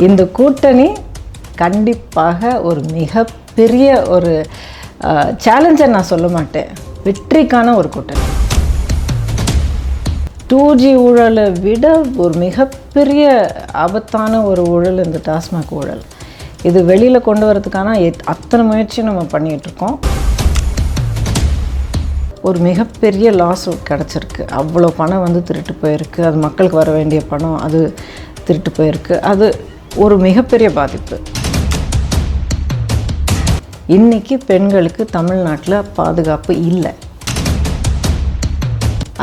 இந்த கூட்டணி கண்டிப்பாக ஒரு மிகப்பெரிய ஒரு சேலஞ்சை நான் சொல்ல மாட்டேன். வெற்றிக்கான ஒரு கூட்டணி. டூ ஜி ஊழலை விட ஒரு மிகப்பெரிய ஆபத்தான ஒரு ஊழல் இந்த டாஸ்மாக் ஊழல். இது வெளியில் கொண்டு வரதுக்கான எத்- அத்தனை முயற்சியும் நம்ம பண்ணிகிட்டு இருக்கோம் ஒரு மிகப்பெரிய லாஸ் கிடச்சிருக்கு. அவ்வளோ பணம் வந்து திருட்டு போயிருக்கு. அது மக்களுக்கு வர வேண்டிய பணம் அது திருட்டு போயிருக்கு. அது ஒரு மிகப்பெரிய பாதிப்பு. இன்னைக்கு பெண்களுக்கு தமிழ்நாட்டில் பாதுகாப்பு இல்லை.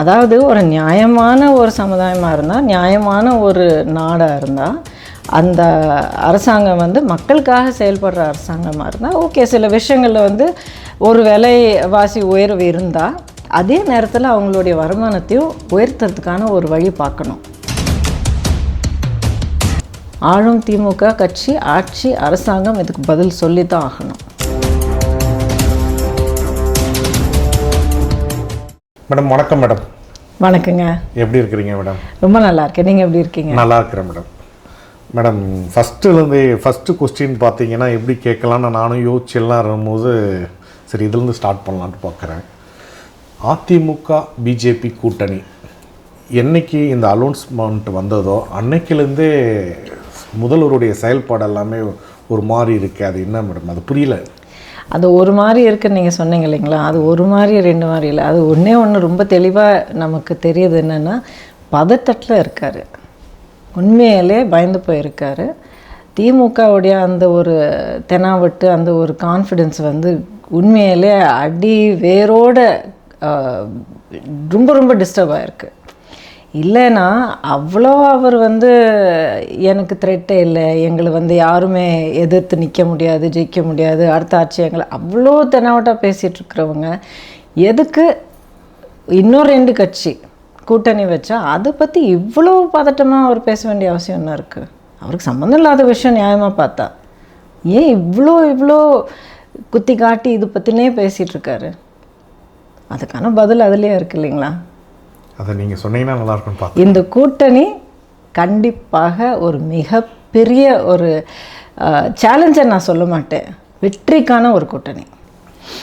அதாவது ஒரு நியாயமான ஒரு சமுதாயமாக இருந்தால் நியாயமான ஒரு நாடாக இருந்தால் அந்த அரசாங்கம் வந்து மக்களுக்காக செயல்படுற அரசாங்கமாக இருந்தால் ஓகே சில விஷயங்களில் வந்து ஒரு விலைவாசி உயர்வு இருந்தால் அதே நேரத்தில் அவங்களுடைய வருமானத்தையும் உயர்த்துறதுக்கான ஒரு வழி பார்க்கணும். ஆளும் திமுக கட்சி ஆட்சி அரசாங்கம் இதுக்கு பதில் சொல்லி தான் ஆகணும். மேடம் வணக்கம் மேடம். வணக்கங்க. எப்படி இருக்கிறீங்க மேடம்? ரொம்ப நல்லா இருக்கேன். நீங்கள் எப்படி இருக்கீங்க? நல்லா இருக்கிறேன் மேடம். மேடம் ஃபஸ்ட்டுலேருந்து ஃபஸ்ட்டு கொஸ்டின் பார்த்தீங்கன்னா எப்படி கேட்கலான்னு நானும் யோசிச்செல்லாம் இருக்கும்போது சரி இதுலேருந்து ஸ்டார்ட் பண்ணலான்ட்டு பார்க்குறேன். அதிமுக பிஜேபி கூட்டணி. என்னைக்கு இந்த அலௌன்ஸ்மெண்ட் வந்ததோ அன்னைக்கிலேருந்தே முதல்வருடைய செயல்பாடு எல்லாமே ஒரு மாதிரி இருக்குது அது என்ன மேடம்? அது புரியல. அது ஒரு மாதிரி இருக்குன்னு நீங்கள் சொன்னீங்க இல்லைங்களா? அது ஒரு மாதிரி ரெண்டு மாதிரி இல்லை. அது ஒன்றே ஒன்று ரொம்ப தெளிவாக நமக்கு தெரியுது என்னென்னா பதட்டத்தில் இருக்கார். உண்மையிலே பயந்து போயிருக்காரு. திமுகவுடைய அந்த ஒரு தெனாவட்டு அந்த ஒரு கான்ஃபிடென்ஸ் வந்து உண்மையிலே அடி வேரோட ரொம்ப ரொம்ப டிஸ்டர்ப் ஆகிருக்கு இல்லைன்னா அவ்வளோ அவர் வந்து எனக்கு த்ரெட்டே இல்லை. எங்களை வந்து யாருமே எதிர்த்து நிற்க முடியாது ஜெயிக்க முடியாது. அடுத்த ஆட்சி எங்களை அவ்வளோ தெனாவட்டாக பேசிகிட்டு இருக்கிறவங்க. எதுக்கு இன்னும் ரெண்டு கட்சி கூட்டணி வச்சா அதை பற்றி இவ்வளோ பதட்டமாக அவர் பேச வேண்டிய அவசியம் என்ன இருக்குது அவருக்கு சம்மந்தம் இல்லாத விஷயம் நியாயமாக பார்த்தா. ஏன் இவ்வளோ இவ்வளோ குத்தி காட்டி இது பற்றினே பேசிகிட்ருக்காரு அதுக்கான பதில் அதுலேயே இருக்கு இல்லைங்களா? அதை நீங்கள் சொன்னீங்கன்னா நல்லா இருக்கும்னு பார்த்தேன் இந்த கூட்டணி கண்டிப்பாக ஒரு மிகப்பெரிய ஒரு சேலஞ்சை நான் சொல்ல மாட்டேன். வெற்றிக்கான ஒரு கூட்டணி.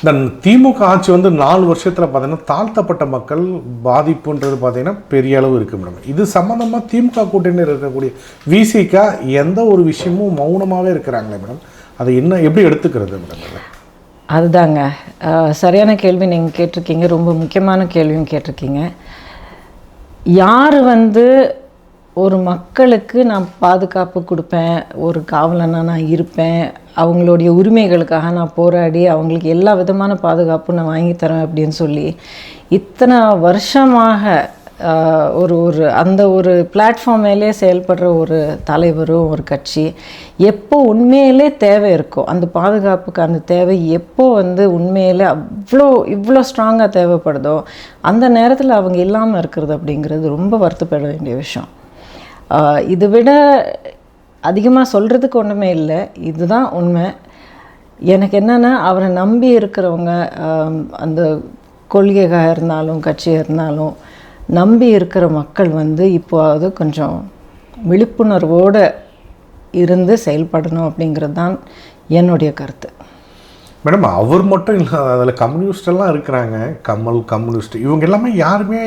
இந்த திமுக ஆட்சி வந்து நாலு வருஷத்தில் பார்த்தீங்கன்னா தாழ்த்தப்பட்ட மக்கள் பாதிப்புன்றது பார்த்தீங்கன்னா பெரிய அளவு இருக்குது மேடம். இது சம்மந்தமாக திமுக கூட்டணியில் இருக்கக்கூடிய விசிகா எந்த ஒரு விஷயமும் மௌனமாகவே இருக்கிறாங்களே மேடம். அதை என்ன எப்படி எடுத்துக்கிறது மேடம் அதுதாங்க. சரியான கேள்வி நீங்கள் கேட்டிருக்கீங்க. ரொம்ப முக்கியமான கேள்வியும் கேட்டிருக்கீங்க. யார் வந்து ஒரு மக்களுக்கு நான் பாதுகாப்பு கொடுப்பேன் ஒரு காவலனாக நான் இருப்பேன் அவங்களுடைய உரிமைகளுக்காக நான் போராடி அவங்களுக்கு எல்லா விதமான பாதுகாப்பும் நான் வாங்கி தரேன் அப்படின்னு சொல்லி இத்தனை வருஷமாக ஒரு ஒரு அந்த ஒரு பிளாட்ஃபார்ம் மேலே செயல்படுற ஒரு தலைவரும் ஒரு கட்சி எப்போ உண்மையிலே தேவை இருக்கோ அந்த பாதுகாப்புக்கு அந்த தேவை எப்போ வந்து உண்மையிலே அவ்வளோ இவ்வளோ ஸ்ட்ராங்காக தேவைப்படுதோ அந்த நேரத்தில் அவங்க இல்லாமல் இருக்கிறது அப்படிங்கிறது ரொம்ப வருத்தப்பட வேண்டிய விஷயம். இதை விட அதிகமாக சொல்கிறதுக்கு ஒன்றுமே இல்லை. இதுதான் உண்மை. எனக்கு என்னென்னா அவரை நம்பி இருக்கிறவங்க அந்த கொள்கையாக இருந்தாலும் கட்சியாக இருந்தாலும் நம்பி இருக்கிற மக்கள் வந்து இப்போது கொஞ்சம் விழிப்புணர்வோடு இருந்து செயல்படணும் அப்படிங்கிறது தான் என்னுடைய கருத்து. மேடம் அவர் மட்டும் இல்லை அதில் கம்யூனிஸ்ட் எல்லாம் இருக்கிறாங்க. கமல் கம்யூனிஸ்ட் இவங்க எல்லாமே யாருமே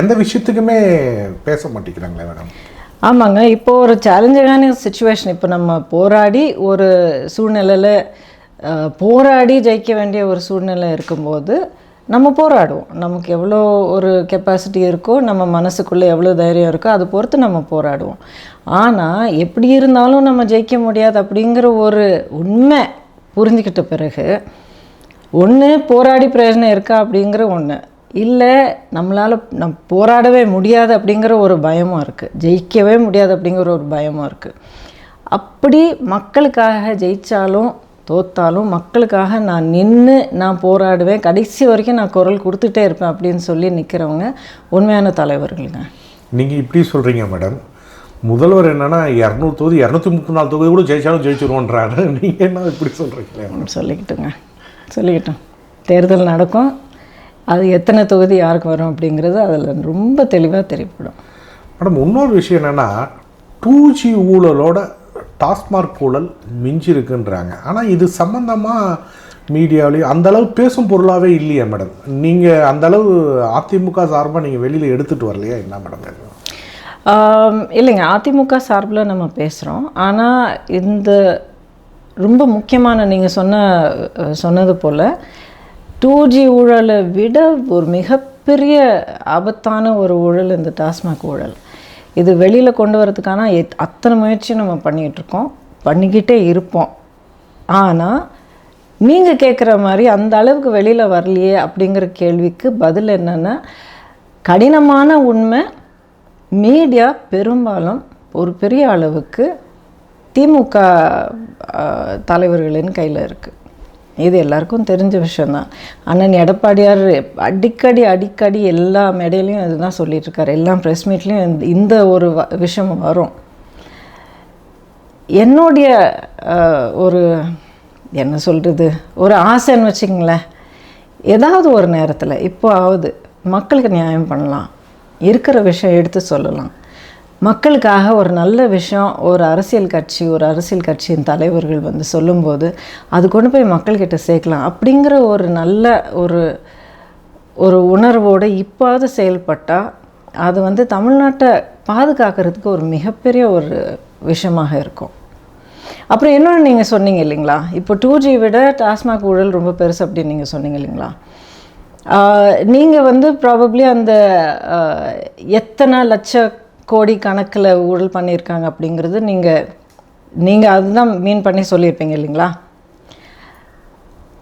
எந்த விஷயத்துக்குமே பேச மாட்டேங்கிறாங்களே மேடம். ஆமாங்க இப்போ ஒரு சேலஞ்சிங்கான சுச்சுவேஷன் இப்போ நம்ம போராடி ஒரு சூழ்நிலையில் போராடி ஜெயிக்க வேண்டிய ஒரு சூழ்நிலை இருக்கும்போது நம்ம போராடுவோம். நமக்கு எவ்வளோ ஒரு கெப்பாசிட்டி இருக்கோ நம்ம மனசுக்குள்ளே எவ்வளோ தைரியம் இருக்கோ அதை பொறுத்து நம்ம போராடுவோம். ஆனால் எப்படி இருந்தாலும் நம்ம ஜெயிக்க முடியாது அப்படிங்கிற ஒரு உண்மை புரிஞ்சுக்கிட்ட பிறகு ஒன்று போராடி பிரயோஜனம் இருக்கா அப்படிங்கிற ஒன்று இல்லை நம்மளால் நம் போராடவே முடியாது அப்படிங்கிற ஒரு பயமும் இருக்குது ஜெயிக்கவே முடியாது அப்படிங்கிற ஒரு பயமும் இருக்குது அப்படி மக்களுக்காக ஜெயித்தாலும் தோத்தாலும் மக்களுக்காக நான் நின்று நான் போராடுவேன். கடைசி வரைக்கும் நான் குரல் கொடுத்துட்டே இருப்பேன் அப்படின்னு சொல்லி நிற்கிறவங்க உண்மையான தலைவர்களுங்க. நீங்கள் இப்படி சொல்கிறீங்க மேடம். முதல்வர் என்னன்னா இரநூறு தொகுதி இரநூத்தி முப்பத்தி நாலு தொகுதி கூட ஜெயிச்சாலும் ஜெயிச்சிருவோன்றாரு. நீங்கள் என்ன இப்படி சொல்கிறீங்களே சொல்லிக்கிட்டுங்க. சொல்லிக்கிட்டோம். தேர்தல் நடக்கும். அது எத்தனை தொகுதி யாருக்கு வரும் அப்படிங்கிறது அதில் ரொம்ப தெளிவாக தெரியப்படும். மேடம் இன்னொரு விஷயம் என்னென்னா டூ ஜி ஊழலோட டாஸ்மார்க் ஊழல் மிஞ்சிருக்குன்றாங்க. ஆனால் இது சம்மந்தமாக மீடியாவிலையும் அந்த அளவு பேசும் பொருளாகவே இல்லையா மேடம். நீங்கள் அந்தளவு அதிமுக சார்பாக நீங்கள் வெளியில் எடுத்துகிட்டு வரலையா என்ன மேடம்? இல்லைங்க. அதிமுக சார்பில் நம்ம பேசுகிறோம் ஆனால் இந்த ரொம்ப முக்கியமான நீங்கள் சொன்ன சொன்னது போல் டூ ஜி ஊழலை விட ஒரு மிகப்பெரிய ஆபத்தான ஒரு ஊழல் இந்த டாஸ்மாக் ஊழல். இது வெளியில் கொண்டு வரதுக்கான எத்- அத்தனை முயற்சியும் நம்ம பண்ணிகிட்டு இருக்கோம் பண்ணிக்கிட்டே இருப்போம். ஆனால் நீங்கள் கேட்குற மாதிரி அந்த அளவுக்கு வெளியில் வரலையே அப்படிங்கிற கேள்விக்கு பதில் என்னென்னா கடினமான உண்மை மீடியா பெரும்பாலும் ஒரு பெரிய அளவுக்கு திமுக தலைவர்களின் கையில் இருக்குது இது எல்லாருக்கும் தெரிஞ்ச விஷயந்தான் அண்ணன் எடப்பாடியார் அடிக்கடி அடிக்கடி எல்லா மேடையிலையும் இதுதான் சொல்லிட்டு எல்லா ப்ரெஸ் மீட்லேயும் இந்த ஒரு வ- விஷயம் வரும். என்னுடைய ஒரு என்ன சொல்கிறது ஒரு ஆசைன்னு வச்சுங்களேன் ஏதாவது ஒரு நேரத்தில் இப்போ ஆகுது மக்களுக்கு நியாயம் பண்ணலாம். இருக்கிற விஷயம் எடுத்து சொல்லலாம். மக்களுக்காக ஒரு நல்ல விஷயம் ஒரு அரசியல் கட்சி ஒரு அரசியல் கட்சியின் தலைவர்கள் வந்து சொல்லும்போது அது கொண்டு போய் மக்கள்கிட்ட சேர்க்கலாம். அப்படிங்கிற ஒரு நல்ல ஒரு ஒரு உணர்வோடு இப்போது செயல்பட்டால் அது வந்து தமிழ்நாட்டை பாதுகாக்கிறதுக்கு ஒரு மிகப்பெரிய ஒரு விஷயமாக இருக்கும். அப்புறம் இன்னொன்று நீங்கள் சொன்னீங்க இல்லைங்களா? இப்போ டூ ஜி விட டாஸ்மாக் ஊழல் ரொம்ப பெருசு அப்படின்னு நீங்கள் சொன்னீங்க இல்லைங்களா? நீங்கள் வந்து ப்ராபப்ளி அந்த எத்தனை லட்ச கோடி கணக்கில் ஊழல் பண்ணியிருக்காங்க அப்படிங்கிறது நீங்கள் நீங்கள் அதுதான் மீன் பண்ணி சொல்லியிருப்பீங்க இல்லைங்களா?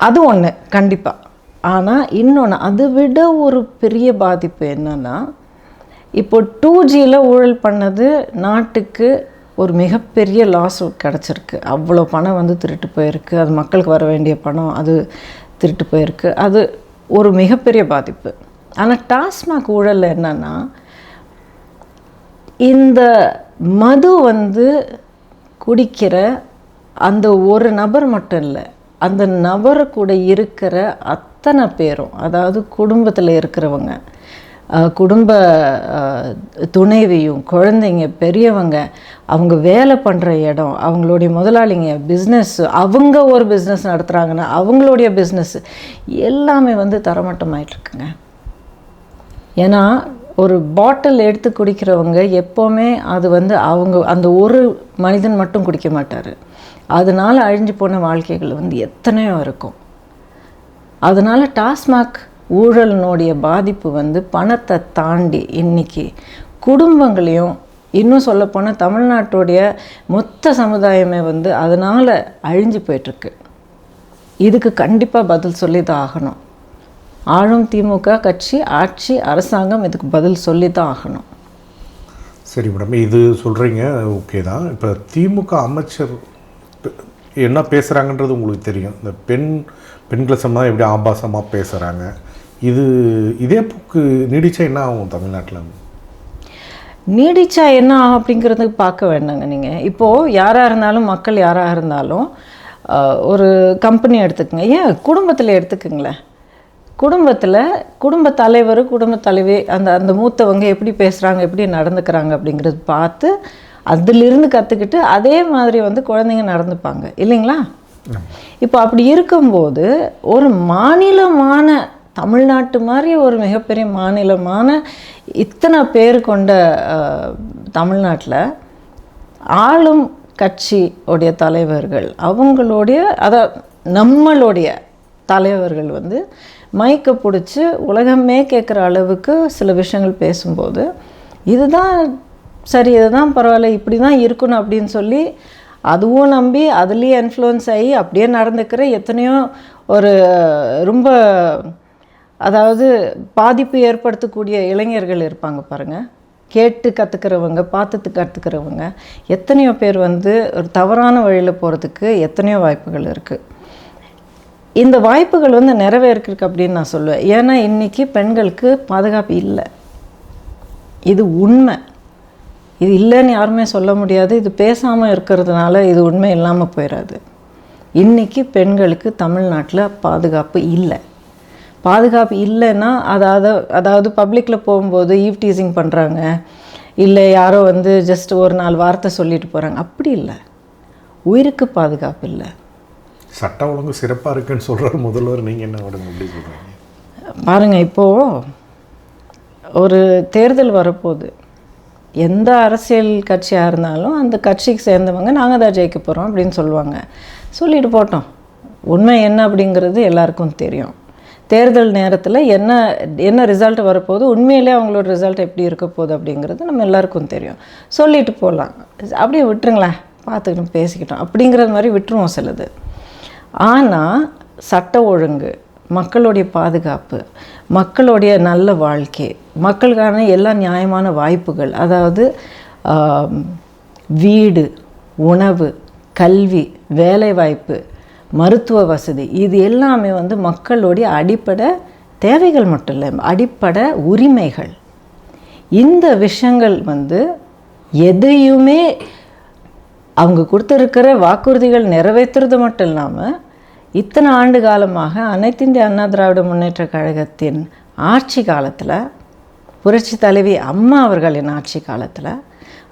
அது ஒன்று கண்டிப்பாக ஆனால் இன்னொன்று அதை விட ஒரு பெரிய பாதிப்பு என்னென்னா இப்போ டூ ஜியில் ஊழல் பண்ணது நாட்டுக்கு ஒரு மிகப்பெரிய லாஸ் கிடச்சிருக்கு. அவ்வளோ பணம் வந்து திருட்டு போயிருக்கு. அது மக்களுக்கு வர வேண்டிய பணம் அது திருட்டு போயிருக்கு. அது ஒரு மிகப்பெரிய பாதிப்பு. ஆனால் டாஸ்மாக் ஊழல் என்னென்னா இந்த மது வந்து குடிக்கிற அந்த ஒரு நபர் மட்டும் இல்லை அந்த நபர் கூட இருக்கிற அத்தனை பேரும் அதாவது குடும்பத்தில் இருக்கிறவங்க குடும்ப துணைவியும் குழந்தைங்க பெரியவங்க அவங்க வேலை பண்ணுற இடம் அவங்களுடைய முதலாளிங்க பிஸ்னஸ் அவங்க ஒரு பிஸ்னஸ் நடத்துகிறாங்கன்னா அவங்களுடைய பிஸ்னஸ் எல்லாமே வந்து தரமட்டமாயிட்டுருக்குங்க ஏன்னா ஒரு பாட்டில் எடுத்து குடிக்கிறவங்க எப்போவுமே அது வந்து அவங்க அந்த ஒரு மனிதன் மட்டும் குடிக்க மாட்டார். அதனால் அழிஞ்சு போன வாழ்க்கைகள் வந்து எத்தனையோ இருக்கும். அதனால் டாஸ்மாக் ஊழலினுடைய பாதிப்பு வந்து பணத்தை தாண்டி இன்னைக்கு குடும்பங்களையும் இன்னும் சொல்லப்போனால் தமிழ்நாட்டுடைய மொத்த சமுதாயமே வந்து அதனால் அழிஞ்சு போயிட்டுருக்கு இதுக்கு கண்டிப்பாக பதில் சொல்லி தான் ஆகணும். ஆளும் திமுக கட்சி ஆட்சி அரசாங்கம் இதுக்கு பதில் சொல்லி தான் ஆகணும். சரி மேடம் இது சொல்கிறீங்க ஓகே தான். இப்போ திமுக அமைச்சர் என்ன பேசுகிறாங்கன்றது உங்களுக்கு தெரியும். இந்த பெண் பெண்களை சம்பந்தம் எப்படி ஆபாசமாக பேசுகிறாங்க இது இதே போக்கு நீடிச்சா என்ன ஆகும் தமிழ்நாட்டில்? நீடிச்சா என்ன ஆகும் அப்படிங்கிறது பார்க்க வேண்டாங்க நீங்கள் இப்போது யாராக இருந்தாலும் மக்கள் யாராக இருந்தாலும் ஒரு கம்பெனி எடுத்துக்கங்க. ஏன்? குடும்பத்தில் எடுத்துக்கங்களேன். குடும்பத்தில் குடும்ப தலைவர் குடும்ப தலைவி அந்த அந்த மூத்தவங்க எப்படி பேசுகிறாங்க எப்படி நடந்துக்கிறாங்க அப்படிங்கிறது பார்த்து அதிலிருந்து கற்றுக்கிட்டு அதே மாதிரி வந்து குழந்தைங்க நடந்துப்பாங்க. இல்லைங்களா? இப்போ அப்படி இருக்கும்போது ஒரு மாநிலமான தமிழ்நாட்டு மாதிரி ஒரு மிகப்பெரிய மாநிலமான இத்தனை பேர் கொண்ட தமிழ்நாட்டில் ஆளும் கட்சி உடைய தலைவர்கள் அவங்களுடைய அதை நம்மளுடைய தலைவர்கள் வந்து மைக்கை பிடிச்சி உலகமே கேட்குற அளவுக்கு சில விஷயங்கள் பேசும்போது இதுதான் சரி இதுதான் பரவாயில்ல இப்படி தான் இருக்கணும் அப்படின்னு சொல்லி அதுவும் நம்பி அதுலேயே இன்ஃப்ளூயன்ஸ் ஆகி அப்படியே நடந்துக்கிற எத்தனையோ ஒரு ரொம்ப அதாவது பாதிப்பு ஏற்படுத்தக்கூடிய இளைஞர்கள் இருப்பாங்க பாருங்கள் கேட்டு கற்றுக்கிறவங்க பார்த்து கற்றுக்கிறவங்க எத்தனையோ பேர் வந்து ஒரு தவறான வழியில் போகிறதுக்கு எத்தனையோ வாய்ப்புகள் இருக்குது இந்த வாய்ப்புகள் வந்து நிறைவேறிருக்கு அப்படின்னு நான் சொல்லுவேன். ஏன்னா இன்றைக்கி பெண்களுக்கு பாதுகாப்பு இல்லை. இது உண்மை. இது இல்லைன்னு யாருமே சொல்ல முடியாது. இது பேசாமல் இருக்கிறதுனால இது உண்மை இல்லாமல் போயிடாது இன்றைக்கி பெண்களுக்கு தமிழ்நாட்டில் பாதுகாப்பு இல்லை. பாதுகாப்பு இல்லைன்னா அதாவது அதாவது பப்ளிக்கில் போகும்போது ஈவ் டீசிங் பண்ணுறாங்க இல்லை யாரோ வந்து ஜஸ்ட் ஒரு நாலு வார்த்தை சொல்லிட்டு போகிறாங்க அப்படி இல்லை. உயிருக்கு பாதுகாப்பு இல்லை. சட்ட ஒழுங்கு சிறப்பாக இருக்குன்னு சொல்கிறார் முதல்வர் நீங்கள் என்ன விடுங்க அப்படி சொல்கிறீங்க பாருங்கள் இப்போது ஒரு தேர்தல் வரப்போகுது. எந்த அரசியல் கட்சியாக இருந்தாலும் அந்த கட்சிக்கு சேர்ந்தவங்க நாங்கள் தான் ஜெயிக்க போகிறோம் அப்படின்னு சொல்லுவாங்க. சொல்லிட்டு போட்டோம். உண்மை என்ன அப்படிங்கிறது எல்லாருக்கும் தெரியும். தேர்தல் நேரத்தில் என்ன என்ன ரிசல்ட் வரப்போகுது உண்மையிலே அவங்களோட ரிசல்ட் எப்படி இருக்க போகுது அப்படிங்கிறது நம்ம எல்லாருக்கும் தெரியும். சொல்லிட்டு போகலாம் அப்படியே விட்டுருங்களேன். பார்த்துக்கிட்டோம் பேசிக்கிட்டோம். அப்படிங்கிற மாதிரி விட்டுருவோம் சிலது. ஆனால் சட்ட ஒழுங்கு மக்களுடைய பாதுகாப்பு மக்களுடைய நல்ல வாழ்க்கை மக்களுக்கான எல்லா நியாயமான வாய்ப்புகள் அதாவது வீடு உணவு கல்வி வேலைவாய்ப்பு மருத்துவ வசதி இது எல்லாமே வந்து மக்களுடைய அடிப்படை தேவைகள் மட்டும் இல்லை அடிப்படை உரிமைகள். இந்த விஷயங்கள் வந்து எதையுமே அவங்க கொடுத்துருக்கிற வாக்குறுதிகள் நிறைவேற்றுறது மட்டும் இல்லாமல் இத்தனை ஆண்டு காலமாக அனைத்து இந்திய அண்ணா திராவிட முன்னேற்ற கழகத்தின் ஆட்சி காலத்தில் புரட்சி தலைவி அம்மா அவர்களின் ஆட்சி காலத்தில்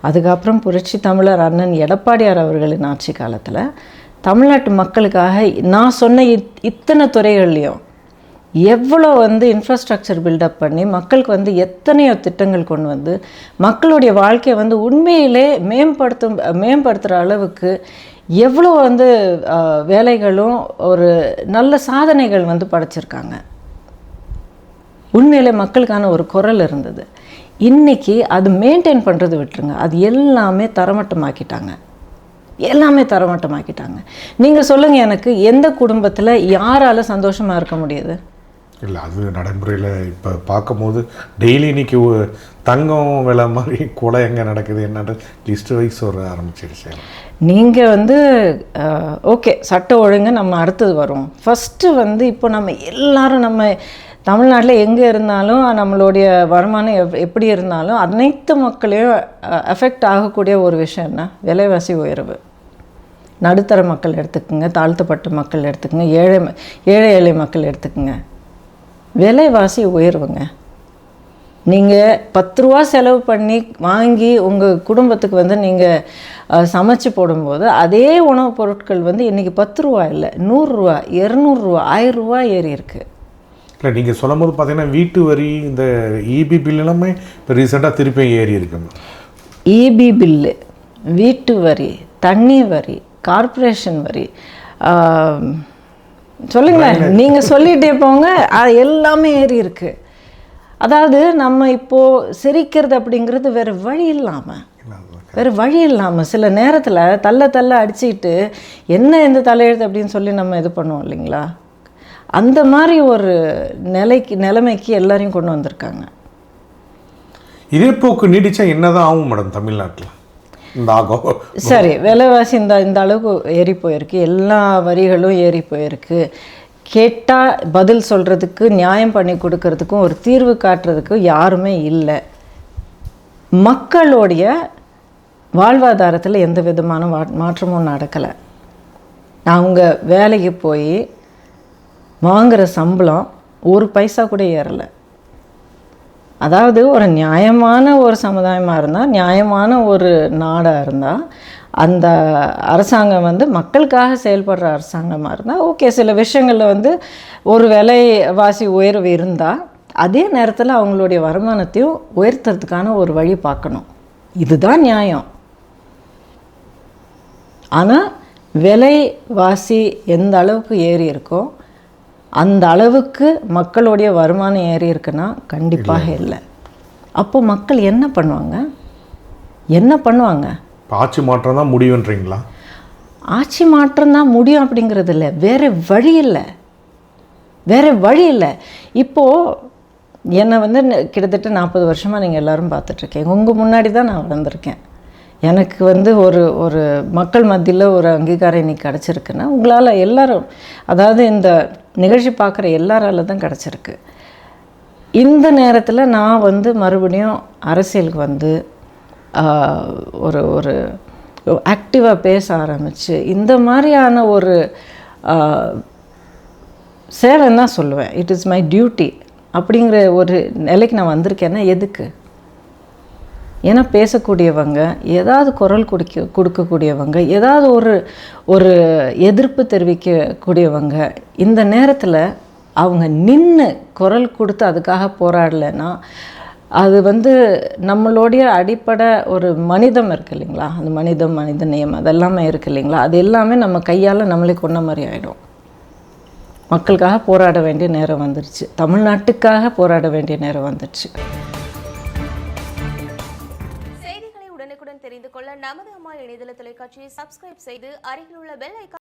அதுக்கப்புறம் புரட்சி தமிழர் அண்ணன் எடப்பாடியார் அவர்களின் ஆட்சி காலத்தில் தமிழ்நாட்டு மக்களுக்காக நான் சொன்ன இத் இத்தனை துறைகள்லையும் எவ்வளோ வந்து இன்ஃப்ராஸ்ட்ரக்சர் பில்டப் பண்ணி மக்களுக்கு வந்து எத்தனையோ திட்டங்கள் கொண்டு வந்து மக்களுடைய வாழ்க்கையை வந்து உண்மையிலே மேம்படுத்தும் மேம்படுத்துகிற அளவுக்கு எவ்வளோ வந்து வேலைகளும் ஒரு நல்ல சாதனைகள் வந்து படைச்சிருக்காங்க. உண்மையிலே மக்களுக்கான ஒரு குரல் இருந்தது. இன்னைக்கு அது மெயின்டைன் பண்ணுறது விட்டுருங்க. அது எல்லாமே தரமட்டமாக்கிட்டாங்க. எல்லாமே தரமட்டமாக்கிட்டாங்க. நீங்கள் சொல்லுங்கள் எனக்கு எந்த குடும்பத்தில் யாரால் சந்தோஷமாக இருக்க முடியுது? இல்லை அது நடைமுறையில் இப்போ பார்க்கும்போது டெய்லி இன்னைக்கு தங்கம் விலை மாதிரி கொலை எங்கே நடக்குது என்னன்ற லிஸ்ட் வைஸ் வர ஆரம்பிச்சிருச்சு. நீங்கள் வந்து ஓகே சட்ட ஒழுங்கு நம்ம அடுத்தது வரும். ஃபஸ்ட்டு வந்து இப்போ நம்ம எல்லாரும் நம்ம தமிழ்நாட்டில் எங்கே இருந்தாலும் நம்மளுடைய வருமானம் எப் எப்படி இருந்தாலும் அனைத்து மக்களையும் அஃபெக்ட் ஆகக்கூடிய ஒரு விஷயம் என்ன? விலைவாசி உயர்வு. நடுத்தர மக்கள் எடுத்துக்கோங்க தாழ்த்தப்பட்ட மக்கள் எடுத்துக்கோங்க ஏழை ம- ஏழை ஏழை மக்கள் எடுத்துக்கோங்க. விலைவாசி உயர்வுங்க. நீங்கள் பத்து ரூபா செலவு பண்ணி வாங்கி உங்கள் குடும்பத்துக்கு வந்து நீங்கள் சமைச்சு போடும்போது அதே உணவுப் பொருட்கள் வந்து இன்றைக்கி பத்து ரூபா இல்லை நூறுரூவா இரநூறுவா ஆயிரம் ரூபா ஏறி இருக்கு. இல்லை நீங்கள் சொல்லும் போது பார்த்தீங்கன்னா வீட்டு வரி இந்த இபி பில் எல்லாமே இப்போ ரீசெண்டாக திருப்பி ஏறி இருக்குங்க இபி பில்லு வீட்டு வரி தண்ணி வரி கார்ப்பரேஷன் வரி சொல்லுங்களேன். நீங்கள் சொல்லிட்டே போங்க. அது எல்லாமே ஏறி இருக்கு. அதாவது நம்ம இப்போது சிரிக்கிறது அப்படிங்கிறது வேறு வழி இல்லாமல் வேறு வழி இல்லாமல் சில நேரத்தில் தள்ள தள்ள அடிச்சுக்கிட்டு என்ன இந்த தலையெழுத்து அப்படின்னு சொல்லி நம்ம இது பண்ணுவோம் இல்லைங்களா? அந்த மாதிரி ஒரு நிலைக்கு நிலைமைக்கு எல்லாரையும் கொண்டு வந்திருக்காங்க. இதே போக்கு நீடிச்சா என்னதான் ஆகும் மேடம் தமிழ்நாட்டில்? இந்த ஆகும் சரி விலைவாசி இந்த இந்த அளவுக்கு ஏறி போயிருக்கு. எல்லா வரிகளும் ஏறி போயிருக்கு. கேட்டால் பதில் சொல்கிறதுக்கு நியாயம் பண்ணி கொடுக்கறதுக்கும் ஒரு தீர்வு காட்டுறதுக்கும் யாருமே இல்லை. மக்களுடைய வாழ்வாதாரத்தில் எந்த விதமான மாற்றமும் நடக்கலை. அவங்க வேலைக்கு போய் வாங்குகிற சம்பளம் ஒரு பைசா கூட ஏறலை. அதாவது ஒரு நியாயமான ஒரு சமுதாயமாக இருந்தால் நியாயமான ஒரு நாடாக இருந்தால் அந்த அரசாங்கம் வந்து மக்களுக்காக செயல்படுற அரசாங்கமாக இருந்தால் ஓகே சில விஷயங்களில் வந்து ஒரு விலைவாசி உயர்வு இருந்தால் அதே நேரத்தில் அவங்களுடைய வருமானத்தையும் உயர்த்துறதுக்கான ஒரு வழி பார்க்கணும். இதுதான் நியாயம். ஆனால் விலைவாசி எந்த அளவுக்கு ஏறி இருக்கோ அந்த அளவுக்கு மக்களுடைய வருமானம் ஏறி இருக்குன்னா கண்டிப்பாக இல்லை. அப்போ மக்கள் என்ன பண்ணுவாங்க? என்ன பண்ணுவாங்க? ஆட்சி மாற்றம் தான் முடிவுன்றீங்களா ஆட்சி மாற்றம் தான் முடியும் அப்படிங்கிறது இல்லை. வேறு வழி இல்லை. வேறு வழி இல்லை. இப்போது என்னை வந்து கிட்டத்தட்ட நாற்பது வருஷமாக நீங்கள் எல்லாரும் பார்த்துட்ருக்கீங்க. உங்கள் முன்னாடி தான் நான் வளர்ந்துருக்கேன் எனக்கு வந்து ஒரு ஒரு மக்கள் மத்தியில் ஒரு அங்கீகாரம் இன்னைக்கு கிடச்சிருக்குன்னா உங்களால் எல்லாரும் அதாவது இந்த நிகழ்ச்சி பார்க்குற எல்லாரால தான் கிடச்சிருக்கு. இந்த நேரத்தில் நான் வந்து மறுபடியும் அரசியலுக்கு வந்து ஒரு ஒரு ஆக்டிவாக பேச ஆரம்பித்து இந்த மாதிரியான ஒரு ஆஹ், சேவைன்னு தான் சொல்லுவேன். இட் இஸ் மை டியூட்டி அப்படிங்கிற ஒரு நிலைக்கு நான் வந்திருக்கேன்னா எதுக்கு? ஏன்னா பேசக்கூடியவங்க ஏதாவது குரல் கொடுக்க கொடுக்கக்கூடியவங்க ஏதாவது ஒரு ஒரு எதிர்ப்பு தெரிவிக்கக்கூடியவங்க இந்த நேரத்தில் அவங்க நின்று குரல் கொடுத்து அதுக்காக போராடலைன்னா அது வந்து நம்மளுடைய அடிப்படை ஒரு மனிதம் இருக்கு இல்லைங்களா? அந்த மனிதம் மனித நேயம் அதெல்லாமே இருக்கு இல்லைங்களா? அது எல்லாமே நம்ம கையால் நம்மளே கொண்ட மாதிரி ஆகிடும் மக்களுக்காக போராட வேண்டிய நேரம் வந்துருச்சு. தமிழ்நாட்டுக்காக போராட வேண்டிய நேரம் வந்துருச்சு. நமது அம்மா இணையதள தொலைக்காட்சியை சப்ஸ்கிரைப் செய்து அருகில் உள்ள பெல் ஐக்கா